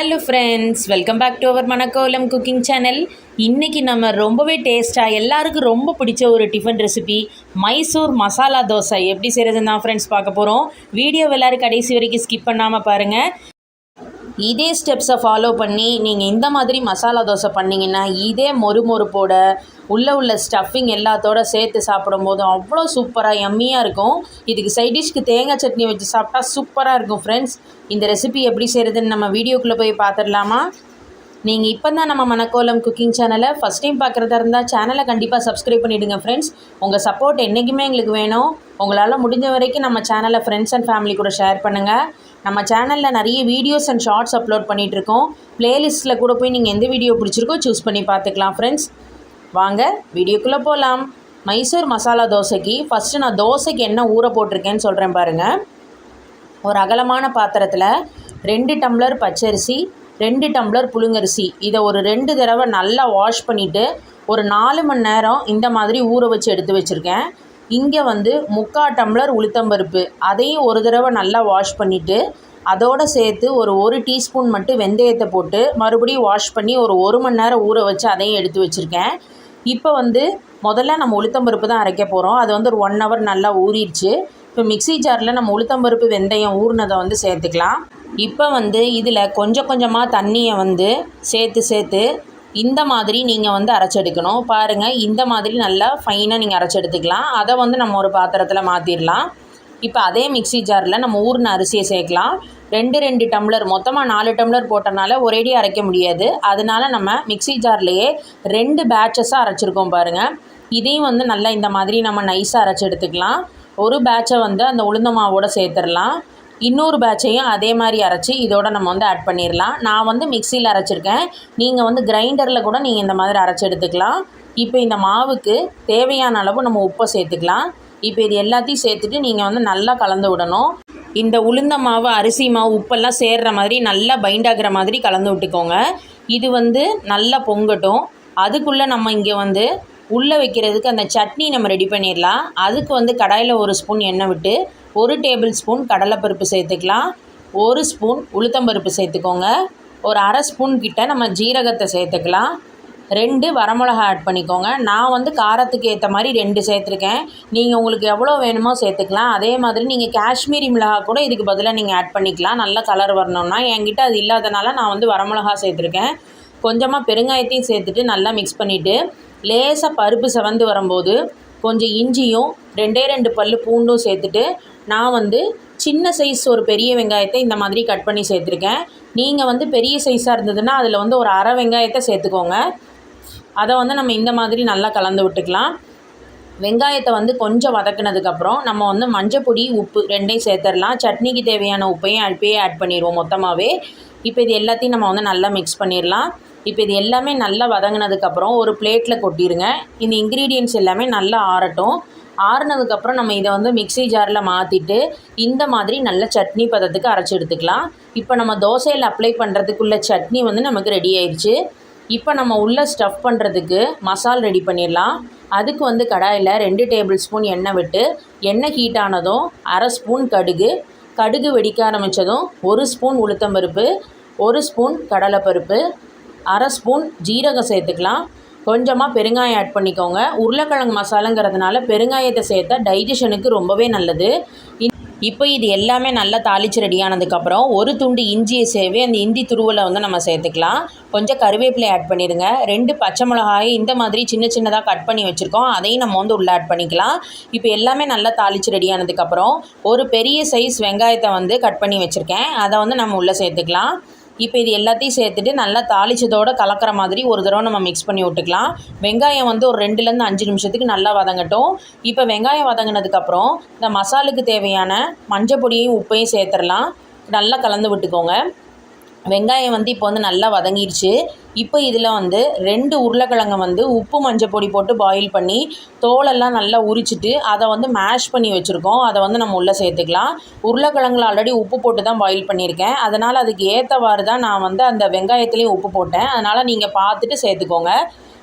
Hello friends welcome back to our Manakkolam cooking channel இன்றைக்கி நம்ம ரொம்பவே டேஸ்ட்டாக எல்லாருக்கும் ரொம்ப பிடிச்ச ஒரு டிஃபன் ரெசிபி மைசூர் மசாலா தோசை. எப்படி செய்கிறதுன்னு தான் ஃப்ரெண்ட்ஸ் பார்க்க போகிறோம் வீடியோ எல்லோரும் கடைசி வரைக்கும் ஸ்கிப் பண்ணாமல் பாருங்கள் இதே ஸ்டெப்ஸை ஃபாலோ பண்ணி நீங்கள் இந்த மாதிரி மசாலா தோசை பண்ணிங்கன்னா இதே மொறு மொறுப்போட உள்ளே உள்ள ஸ்டஃபிங் எல்லாத்தோட சேர்த்து சாப்பிடும்போது அவ்வளோ சூப்பராக எம்மியாக இருக்கும். இதுக்கு சைட் டிஷ்க்கு தேங்காய் சட்னி வச்சு சாப்பிட்டா சூப்பராக இருக்கும் ஃப்ரெண்ட்ஸ் இந்த ரெசிபி எப்படி செய்கிறதுன்னு நம்ம வீடியோக்குள்ளே போய் பார்த்துடலாமா நீங்கள் இப்போ தான் நம்ம மணக்கோலம் குக்கிங் சேனலை ஃபஸ்ட் டைம் பார்க்குறதா இருந்தால் சேனலை கண்டிப்பாக சப்ஸ்கிரைப் பண்ணிவிடுங்க ஃப்ரெண்ட்ஸ் உங்கள் சப்போர்ட் என்றைக்குமே எங்களுக்கு வேணும். உங்களால் முடிஞ்ச வரைக்கும் நம்ம சேனலை ஃப்ரெண்ட்ஸ் அண்ட் ஃபேமிலி கூட ஷேர் பண்ணுங்கள் நம்ம சேனலில் நிறைய வீடியோஸ் அண்ட் ஷார்ட்ஸ் அப்லோட் பண்ணிகிட்ருக்கோம் ப்ளேலிஸ்ட்டில் கூட போய் நீங்கள் எந்த வீடியோ பிடிச்சிருக்கோ சூஸ் பண்ணி பார்த்துக்கலாம் ஃப்ரெண்ட்ஸ் வாங்க வீடியோக்குள்ளே போகலாம் மைசூர் மசாலா தோசைக்கு ஃபஸ்ட்டு நான் தோசைக்கு என்ன ஊற போட்டிருக்கேன்னு சொல்கிறேன் பாருங்கள் ஒரு அகலமான பாத்திரத்தில் ரெண்டு டம்ளர் பச்சரிசி ரெண்டு டம்ளர் புழுங்கரிசி. இதை ஒரு ரெண்டு தடவை நல்லா வாஷ் பண்ணிவிட்டு ஒரு நாலு மணி நேரம் இந்த மாதிரி ஊற வச்சு எடுத்து வச்சுருக்கேன். இங்கே வந்து முக்கால் டம்ளர் உளுத்தம்பருப்பு. அதையும் ஒரு தடவை நல்லா வாஷ் பண்ணிவிட்டு அதோடு சேர்த்து ஒரு ஒரு டீஸ்பூன் மட்டும் வெந்தயத்தை போட்டு மறுபடியும் வாஷ் பண்ணி ஒரு ஒரு மணி நேரம் ஊற வச்சு அதையும் எடுத்து வச்சுருக்கேன். இப்போ வந்து முதல்ல நம்ம உளுத்தம்பருப்பு தான் அரைக்க போகிறோம் அது வந்து ஒரு ஒன் ஹவர் நல்லா ஊறிடுச்சு. இப்போ மிக்சி ஜாரில் நம்ம உளுத்தம்பருப்பு வெந்தயம் ஊறினதை வந்து சேர்த்துக்கலாம். இப்போ வந்து இதில் கொஞ்சம் கொஞ்சமாக தண்ணியை வந்து சேர்த்து சேர்த்து இந்த மாதிரி நீங்கள் வந்து அரைச்செடுக்கணும். பாருங்கள் இந்த மாதிரி நல்லா ஃபைனாக நீங்கள் அரைச்செடுத்துக்கலாம். அதை வந்து நம்ம ஒரு பாத்திரத்தில் மாற்றிடலாம் இப்போ அதே மிக்சி ஜாரில் நம்ம ஊர்ன அரிசியை சேர்க்கலாம். ரெண்டு ரெண்டு டம்ளர் மொத்தமாக நாலு டம்ளர் போட்டனால ஒரேடி அரைக்க முடியாது. அதனால நம்ம மிக்சி ஜார்லேயே ரெண்டு பேட்சஸாக அரைச்சிருக்கோம் பாருங்கள் இதையும் வந்து நல்லா இந்த மாதிரி நம்ம நைஸாக அரைச்சி எடுத்துக்கலாம் ஒரு பேட்சை வந்து அந்த உளுந்த மாவோடு சேர்த்துடலாம் இன்னொரு பேட்சையும் அதே மாதிரி அரைச்சி இதோட நம்ம வந்து ஆட் பண்ணிடலாம் நான் வந்து மிக்சியில் அரைச்சிருக்கேன். நீங்கள் வந்து கிரைண்டரில் கூட நீங்கள் இந்த மாதிரி அரைச்சி எடுத்துக்கலாம். இப்போ இந்த மாவுக்கு தேவையான அளவு நம்ம உப்பை சேர்த்துக்கலாம். இப்போ இது எல்லாத்தையும் சேர்த்துட்டு நீங்கள் வந்து நல்லா கலந்து விடணும். இந்த உளுந்த மாவு அரிசி மாவு உப்பெல்லாம் சேர்கிற மாதிரி நல்லா பைண்ட் ஆகிற மாதிரி கலந்து விட்டுக்கோங்க. இது வந்து நல்லா பொங்கட்டும். அதுக்குள்ளே நம்ம இங்கே வந்து உள்ளே வைக்கிறதுக்கு அந்த சட்னி நம்ம ரெடி பண்ணிடலாம் அதுக்கு வந்து கடாயில் ஒரு ஸ்பூன் எண்ணெய் விட்டு ஒரு டேபிள் ஸ்பூன் கடலைப்பருப்பு சேர்த்துக்கலாம். ஒரு ஸ்பூன் உளுத்தம்பருப்பு சேர்த்துக்கோங்க. ஒரு அரை ஸ்பூன் கிட்ட நம்ம ஜீரகத்தை சேர்த்துக்கலாம். ரெண்டு வரமிளகா ஆட் பண்ணிக்கோங்க. நான் வந்து காரத்துக்கு ஏற்ற மாதிரி ரெண்டு சேர்த்துருக்கேன். நீங்கள் உங்களுக்கு எவ்வளோ வேணுமோ சேர்த்துக்கலாம். அதே மாதிரி நீங்கள் காஷ்மீரி மிளகா கூட இதுக்கு பதிலாக நீங்கள் ஆட் பண்ணிக்கலாம். நல்ல கலர் வரணும்னா. என்கிட்ட அது இல்லாதனால நான் வந்து வரமிளகா சேர்த்துருக்கேன். கொஞ்சமாக பெருங்காயத்தையும் சேர்த்துட்டு நல்லா மிக்ஸ் பண்ணிவிட்டு லேசாக பருப்பு செவந்து வரும்போது கொஞ்சம் இஞ்சியும் ரெண்டே ரெண்டு பல் பூண்டும் சேர்த்துட்டு நான் வந்து சின்ன சைஸ் ஒரு பெரிய வெங்காயத்தை இந்த மாதிரி கட் பண்ணி சேர்த்துருக்கேன். நீங்கள் வந்து பெரிய சைஸாக இருந்ததுன்னா அதில் வந்து ஒரு அரை வெங்காயத்தை சேர்த்துக்கோங்க. அதை வந்து நம்ம இந்த மாதிரி நல்லா கலந்து விட்டுக்கலாம். வெங்காயத்தை வந்து கொஞ்சம் வதக்கினதுக்கப்புறம் நம்ம வந்து மஞ்சள் பொடி உப்பு ரெண்டையும் சேர்த்துடலாம் சட்னிக்கு தேவையான உப்பையும் அப்பயே ஆட் பண்ணிடுவோம் மொத்தமாகவே இப்போ இது எல்லாத்தையும் நம்ம வந்து நல்லா மிக்ஸ் பண்ணிடலாம். இப்போ இது எல்லாமே நல்லா வதங்கினதுக்கப்புறம் ஒரு பிளேட்டில் கொட்டிடுங்க இந்த இன்க்ரீடியன்ட்ஸ் எல்லாமே நல்லா ஆறட்டும். ஆறுனதுக்கப்புறம் நம்ம இதை வந்து மிக்சி ஜாரில் மாற்றிட்டு இந்த மாதிரி நல்ல சட்னி பதத்துக்கு அரைச்சி எடுத்துக்கலாம். இப்போ நம்ம தோசையில் அப்ளை பண்ணுறதுக்குள்ள சட்னி வந்து நமக்கு ரெடி ஆயிடுச்சு இப்போ நம்ம உள்ளே ஸ்டஃப் பண்ணுறதுக்கு மசால் ரெடி பண்ணிடலாம். அதுக்கு வந்து கடாயில் ரெண்டு டேபிள் ஸ்பூன் எண்ணெய் விட்டு எண்ணெய் ஹீட் ஆனதும் அரை ஸ்பூன் கடுகு கடுகு வெடிக்க ஆரம்பித்ததும் ஒரு ஸ்பூன் உளுத்தம்பருப்பு ஒரு ஸ்பூன் கடலைப்பருப்பு அரை ஸ்பூன் ஜீரகம் சேர்த்துக்கலாம். கொஞ்சமாக பெருங்காயம் ஆட் பண்ணிக்கோங்க. உருளைக்கிழங்கு மசாலாங்கிறதுனால பெருங்காயத்தை சேர்த்தா டைஜஷனுக்கு ரொம்பவே நல்லது. இப்போ இது எல்லாமே நல்லா தாளித்து ரெடியானதுக்கப்புறம் ஒரு துண்டு இஞ்சியை சேவை அந்த இந்தி துருவலை வந்து நம்ம சேர்த்துக்கலாம். கொஞ்சம் கருவேப்பிலை ஆட் பண்ணிடுங்க. ரெண்டு பச்சை மிளகாயை இந்த மாதிரி சின்ன சின்னதாக கட் பண்ணி வச்சுருக்கோம். அதையும் நம்ம வந்து உள்ளே ஆட் பண்ணிக்கலாம். இப்போ எல்லாமே நல்லா தாளித்து ரெடியானதுக்கப்புறம் ஒரு பெரிய சைஸ் வெங்காயத்தை வந்து கட் பண்ணி வச்சுருக்கேன். அதை வந்து நம்ம உள்ளே சேர்த்துக்கலாம். இப்போ இது எல்லாத்தையும் சேர்த்துட்டு நல்லா தாளிச்சதோடு கலக்கிற மாதிரி ஒரு தடவை நம்ம மிக்ஸ் பண்ணி விட்டுக்கலாம். வெங்காயம் வந்து ஒரு ரெண்டுலேருந்து அஞ்சு நிமிஷத்துக்கு நல்லா வதங்கட்டும். இப்போ வெங்காயம் வதங்கினதுக்கப்புறம் இந்த மசாலுக்கு தேவையான மஞ்சள் பொடியையும் உப்பையும் சேர்த்துடலாம். நல்லா கலந்து விட்டுக்கோங்க. வெங்காயம் வந்து இப்போ வந்து நல்லா வதங்கிடுச்சு இப்போ இதில் வந்து ரெண்டு உருளைக்கிழங்க வந்து உப்பு மஞ்சள் பொடி போட்டு பாயில் பண்ணி தோலெல்லாம் நல்லா உரிச்சிட்டு அதை வந்து மேஷ் பண்ணி வச்சுருக்கோம். அதை வந்து நம்ம உள்ளே சேர்த்துக்கலாம். உருளைக்கிழங்குல ஆல்ரெடி உப்பு போட்டு தான் பாயில் பண்ணியிருக்கேன். அதனால் அதுக்கு ஏற்றவாறு தான் நான் வந்து அந்த வெங்காயத்துலேயும் உப்பு போட்டேன். அதனால் நீங்கள் பார்த்துட்டு சேர்த்துக்கோங்க.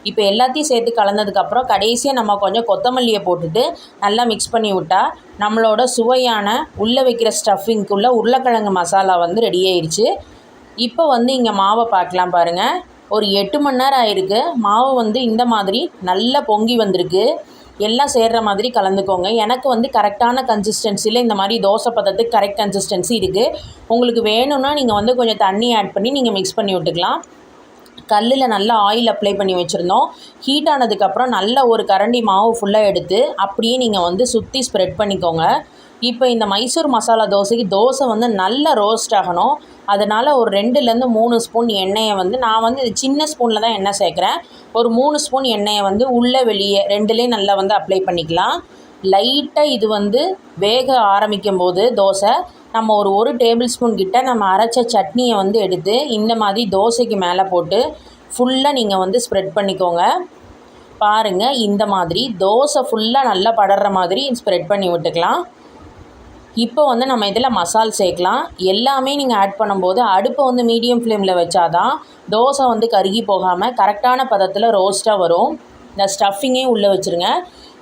இப்போ எல்லாத்தையும் சேர்த்து கலந்ததுக்கப்புறம் கடைசியாக நம்ம கொஞ்சம் கொத்தமல்லியை போட்டுட்டு நல்லா மிக்ஸ் பண்ணி விட்டால் நம்மளோட சுவையான உள்ளே வைக்கிற ஸ்டஃபிங்க்குள்ளே உருளைக்கிழங்கு மசாலா வந்து ரெடி ஆயிடுச்சு. இப்போ வந்து இங்கே மாவை பார்க்கலாம் பாருங்கள் ஒரு எட்டு மணி நேரம் ஆயிருக்கு. மாவு வந்து இந்த மாதிரி நல்லா பொங்கி வந்திருக்கு. எல்லாம் சேர்கிற மாதிரி கலந்துக்கோங்க. எனக்கு வந்து கரெக்டான கன்சிஸ்டன்சியில் இந்த மாதிரி தோசை பதத்துக்கு கரெக்ட் கன்சிஸ்டன்சி இருக்குது உங்களுக்கு வேணும்னா நீங்கள் வந்து கொஞ்சம் தண்ணி ஆட் பண்ணி நீங்கள் மிக்ஸ் பண்ணி விட்டுக்கலாம். கல்லில் நல்லா ஆயில் அப்ளை பண்ணி வச்சுருந்தோம். ஹீட் ஆனதுக்கப்புறம் நல்ல ஒரு கரண்டி மாவு ஃபுல்லாக எடுத்து அப்படியே நீங்கள் வந்து சுற்றி ஸ்ப்ரெட் பண்ணிக்கோங்க. இப்போ இந்த மைசூர் மசாலா தோசைக்கு தோசை வந்து நல்லா ரோஸ்ட் ஆகணும். அதனால் ஒரு ரெண்டுலேருந்து மூணு ஸ்பூன் எண்ணெயை வந்து நான் வந்து இது சின்ன ஸ்பூனில் தான் எண்ணெய் சேர்க்குறேன். ஒரு மூணு ஸ்பூன் எண்ணெயை வந்து உள்ளே வெளியே ரெண்டுலேயும் நல்லா வந்து அப்ளை பண்ணிக்கலாம். லைட்டாக இது வந்து வேக ஆரம்பிக்கும் போது தோசை நம்ம ஒரு ஒரு டேபிள் ஸ்பூன் கிட்ட நம்ம அரைச்ச சட்னியை வந்து எடுத்து இந்த மாதிரி தோசைக்கு மேலே போட்டு ஃபுல்லாக நீங்கள் வந்து ஸ்ப்ரெட் பண்ணிக்கோங்க. பாருங்கள் இந்த மாதிரி தோசை ஃபுல்லாக நல்லா படர்ற மாதிரி ஸ்ப்ரெட் பண்ணி விட்டுக்கலாம். இப்போ வந்து நம்ம இதில் மசால் சேர்க்கலாம். எல்லாமே நீங்கள் ஆட் பண்ணும்போது அடுப்பை வந்து மீடியம் ஃப்ளேமில் வச்சாதான் தோசை வந்து கருகி போகாமல் கரெக்டான பதத்தில் ரோஸ்ட்டாக வரும். இந்த ஸ்டஃபிங்கே உள்ளே வச்சுருங்க.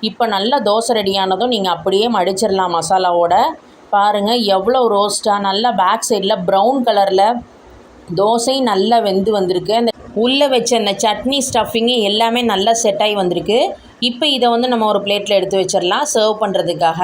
இப்போ நல்லா தோசை ரெடியானதும் நீங்கள் அப்படியே மடிச்சிடலாம் மசாலாவோட. பாருங்கள் எவ்வளோ ரோஸ்ட்டாக நல்லா பேக் சைடில் ப்ரௌன் கலரில் தோசை நல்லா வெந்து வந்திருக்கு. அந்த உள்ளே வச்ச அந்த சட்னி ஸ்டஃபிங்கு எல்லாமே நல்லா செட் ஆகி வந்திருக்கு. இப்போ இதை வந்து நம்ம ஒரு பிளேட்டில் எடுத்து வச்சிடலாம். சர்வ் பண்ணுறதுக்காக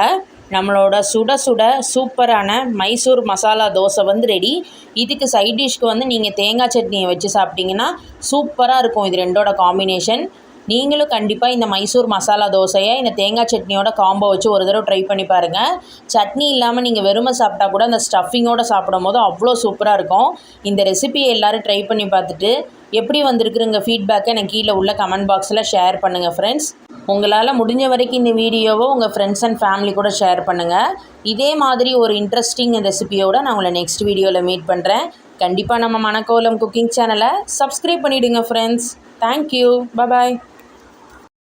நம்மளோட சுட சுட சூப்பரான மைசூர் மசாலா தோசை வந்து ரெடி இதுக்கு சைட் டிஷ்க்கு வந்து நீங்கள் தேங்காய் சட்னியை வச்சு சாப்பிட்டிங்கன்னா சூப்பராக இருக்கும் இது ரெண்டோட காம்பினேஷன் நீங்களும் கண்டிப்பாக இந்த மைசூர் மசாலா தோசையை இந்த தேங்காய் சட்னியோட காம்போ வச்சு ஒரு தடவை ட்ரை பண்ணி பாருங்கள் சட்னி இல்லாமல் நீங்கள் வெறுமை சாப்பிட்டா கூட அந்த ஸ்டஃபிங்கோடு சாப்பிடும் போது அவ்வளோ சூப்பராக இருக்கும். இந்த ரெசிபியை எல்லோரும் ட்ரை பண்ணி பார்த்துட்டு எப்படி வந்திருக்குறங்க ஃபீட்பேக்கை எனக்கு கீழே உள்ள கமெண்ட் பாக்ஸில் ஷேர் பண்ணுங்கள் ஃப்ரெண்ட்ஸ் உங்களால் முடிஞ்ச வரைக்கும் இந்த வீடியோவை உங்கள் ஃப்ரெண்ட்ஸ் அண்ட் ஃபேமிலி கூட ஷேர் பண்ணுங்கள் இதே மாதிரி ஒரு இன்ட்ரெஸ்டிங் ரெசிபியோடு நான் உங்களை நெக்ஸ்ட் வீடியோவில் மீட் பண்ணுறேன் கண்டிப்பாக நம்ம மணக்கோலம் குக்கிங் சேனலை சப்ஸ்கிரைப் பண்ணிவிடுங்க ஃப்ரெண்ட்ஸ் தேங்க்யூ பாய்